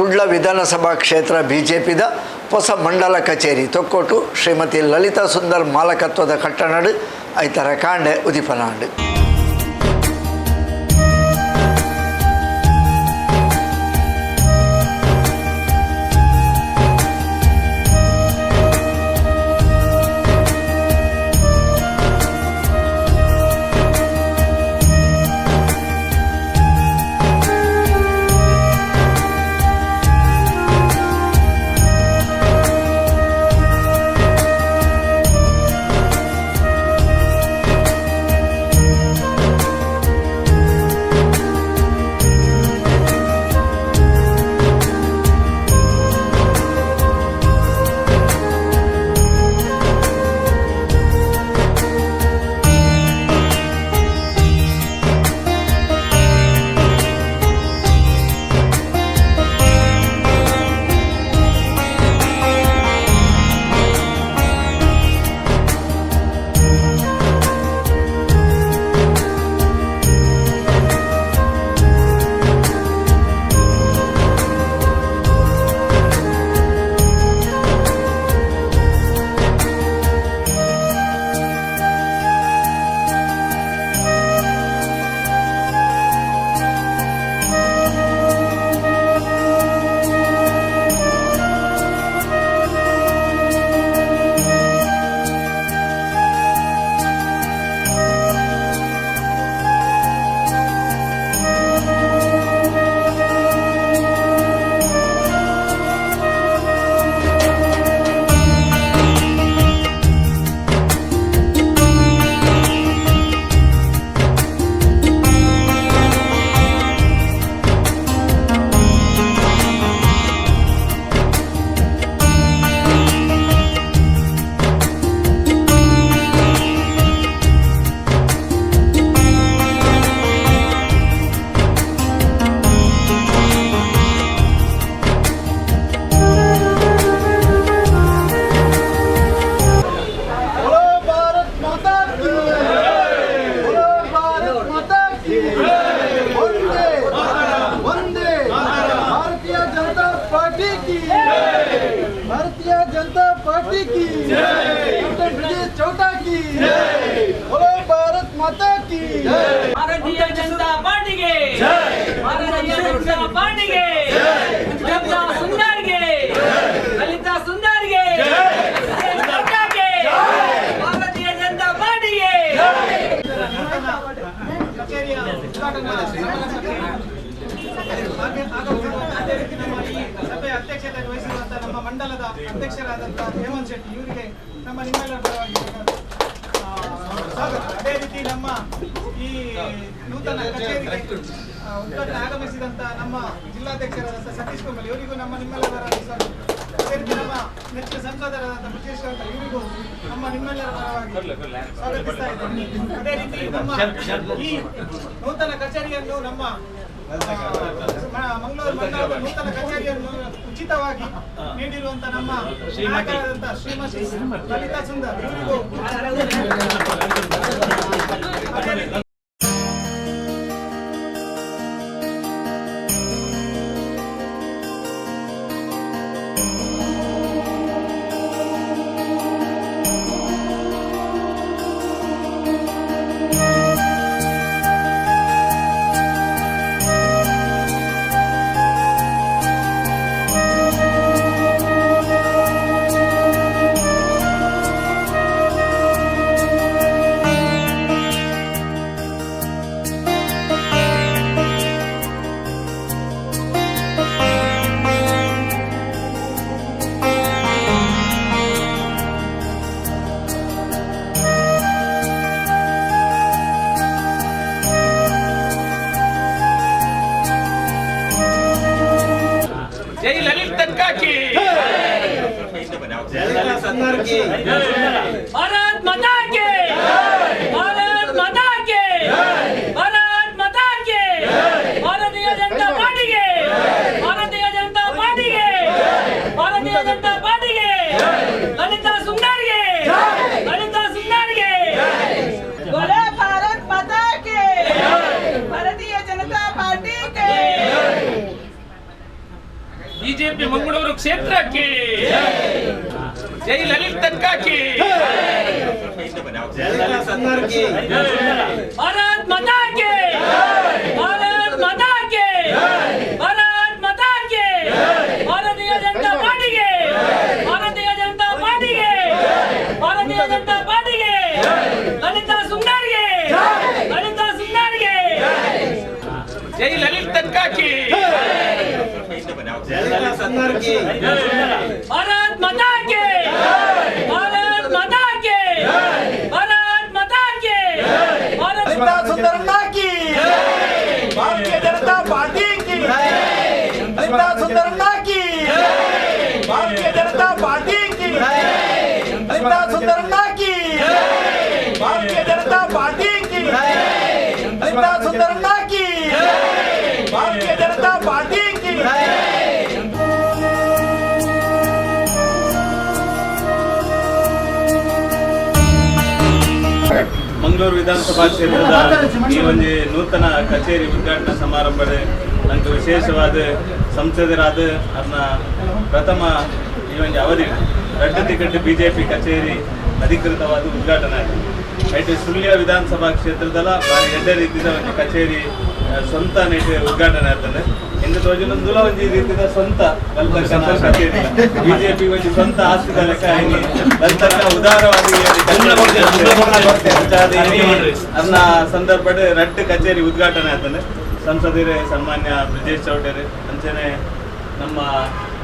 ಕುಡ್ಲ ವಿಧಾನಸಭಾ ಕ್ಷೇತ್ರ B J ಪಿದ ಹೊಸ ಮಂಡಲ ಕಚೇರಿ ತೊಕ್ಕೊಟ್ಟು ಶ್ರೀಮತಿ ಲಲಿತಾ ಸುಂದರ್ ಮಾಲಕತ್ವದ ಕಟ್ಟನಾಡು, ಐತರ ಕಾಂಡೆ, ಉದಿಪನಾಡು. ಅದೇ ರೀತಿ ನಮ್ಮ ಈ ಸಭೆಯ ಅಧ್ಯಕ್ಷತೆ ವಹಿಸಿರುವಂತಹ ನಮ್ಮ ಮಂಡಲದ ಅಧ್ಯಕ್ಷರಾದಂತಹ ಹೇಮಂತ್ ಶೆಟ್ಟಿ ಇವರಿಗೆ ನಮ್ಮ ನಿಮ್ಮೆಲ್ಲರ ಪರವಾಗಿ ಸ್ವಾಗತ ಅದೇ ರೀತಿ ನಮ್ಮ ಈ ನೂತನ ಕಚೇರಿಗೆ ಉದ್ಘಾಟನೆ ಆಗಮಿಸಿದಂತ ನಮ್ಮ ಜಿಲ್ಲಾಧ್ಯಕ್ಷರಾದಂತಹ ಸತೀಶ್ ಕುಮಾರ್ ಇವರಿಗೂ ನಮ್ಮ ನಿಮ್ಮೆಲ್ಲರ ಸ್ವಾಗತ ಅದೇ ರೀತಿ ನಮ್ಮ ನೆಚ್ಚಿನ ಸಂಸದರಾದಂತಹ ಬ್ರಿಜೇಶ್ ಅಂತ ಇವರಿಗೂ ನಮ್ಮ ನಿಮ್ಮೆಲ್ಲರ ಪರವಾಗಿ ಅದೇ ರೀತಿ ನಮ್ಮ ಈ ನೂತನ ಕಚೇರಿಯನ್ನು ನಮ್ಮ ಮಂಗಳೂರು ಮಂಡಲದ ನೂತನ ಕಚೇರಿಯನ್ನು ಉಚಿತವಾಗಿ ನೀಡಿರುವಂತ ನಮ್ಮ ಶ್ರೀಮತಿ. ಲಲಿತಾ ಸುಂದರ್. ಇವರಿಗೂ ಅದೇ ರೀತಿ ಜೈ ಲಲಿತಕ್ಕಾಕಿ ಭಾರತ್ ಮಾತಾ ಕೆ ಭಾರತ್ ಮಾತಾ ಕೆ ಭಾರತ್ ಬಿಜೆಪಿ ಮಂಗಳೂರು ಕ್ಷೇತ್ರಕ್ಕೆ ಜೈ ಲಲಿತಕ್ಕಾಕಿ ಭಾರತ್ ಮಾತಾ ಭಾರತ್ ಮಾತಾ ಮಂಗಳೂರು ವಿಧಾನಸಭಾ ಕ್ಷೇತ್ರದ ಈ ಒಂದು ನೂತನ ಕಚೇರಿ ಉದ್ಘಾಟನಾ ಸಮಾರಂಭದ ನನಗೆ ವಿಶೇಷವಾದ ಸಂಸದರಾದ ಅದನ್ನ ಪ್ರಥಮ ಈ ಒಂದು ಅವಧಿ ರೆಡ್ ಟಿಕೆಟ್ ಬಿಜೆಪಿ ಕಚೇರಿ ಅಧಿಕೃತವಾದ ಉದ್ಘಾಟನೆ ಆಯಿತು ಐಟು ಸುಳ್ಯ ವಿಧಾನಸಭಾ ಕ್ಷೇತ್ರದಲ್ಲ ಬಾರಿ ಎಡ್ಡೆ ರೀತಿಯ ಒಂದು ಕಚೇರಿ ಸ್ವಂತ ನೈಟ್ ಉದ್ಘಾಟನೆ ಆಗ್ತದೆ ಇಂದು ತೋಜಲೊಂದುಲ ಒಂದು ರೀತಿಯ ಸ್ವಂತ ಬಿಜೆಪಿ ಒಂದು ಸ್ವಂತ ಆಸ್ತಿ ಲಲಿತಕ್ಕ ಉದಾರವಾಗಿ ಅನ್ನ ಸಂದರ್ಭದಲ್ಲಿ ರಡ್ ಕಚೇರಿ ಉದ್ಘಾಟನೆ ಆತಂದ್ರೆ ಸಂಸದರೇ ಸನ್ಮಾನ್ಯ ಬ್ರಿಜೇಶ್ ಚೌಟರಿ ಅಂಚನೆ ನಮ್ಮ